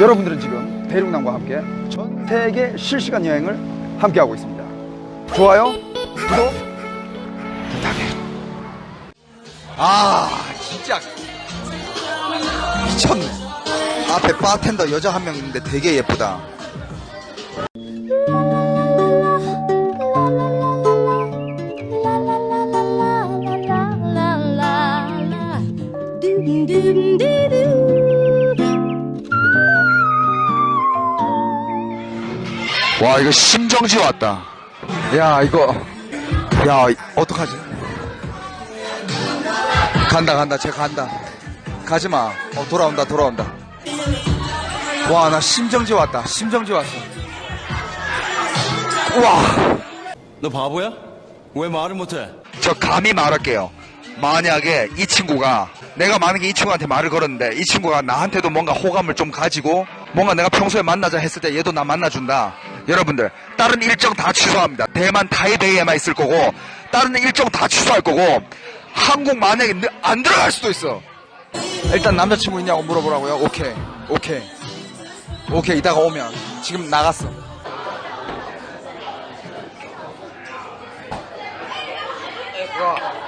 여러분들은 지금 대륙남과 함께 전 세계 실시간 여행을 함께 하고 있습니다. 좋아요, 구독 부탁해. 아 진짜. 미쳤네. 앞에 바텐더 여자 한 명 있는데 되게 예쁘다 와 이거 심정지 왔다. 야 이거. 야 어떡하지? 간다 간다. 쟤 간다. 가지마. 어 돌아온다 돌아온다. 와 나 심정지 왔다. 심정지 왔어. 우와. 너 바보야? 왜 말을 못해? 저 감히 말할게요. 만약에 이 친구가 내가 만약에 이 친구한테 말을 걸었는데 이 친구가 나한테도 뭔가 호감을 좀 가지고 뭔가 내가 평소에 만나자 했을 때 얘도 나 만나준다 여러분들 다른 일정 다 취소합니다. 대만 타이베이에만 있을 거고 다른 일정 다 취소할 거고 한국 만약에 느- 안 들어갈 수도 있어. 일단 남자친구 있냐고 물어보라고요. 오케이 오케이. 오케이 이따가 오면. 지금 나갔어. 어,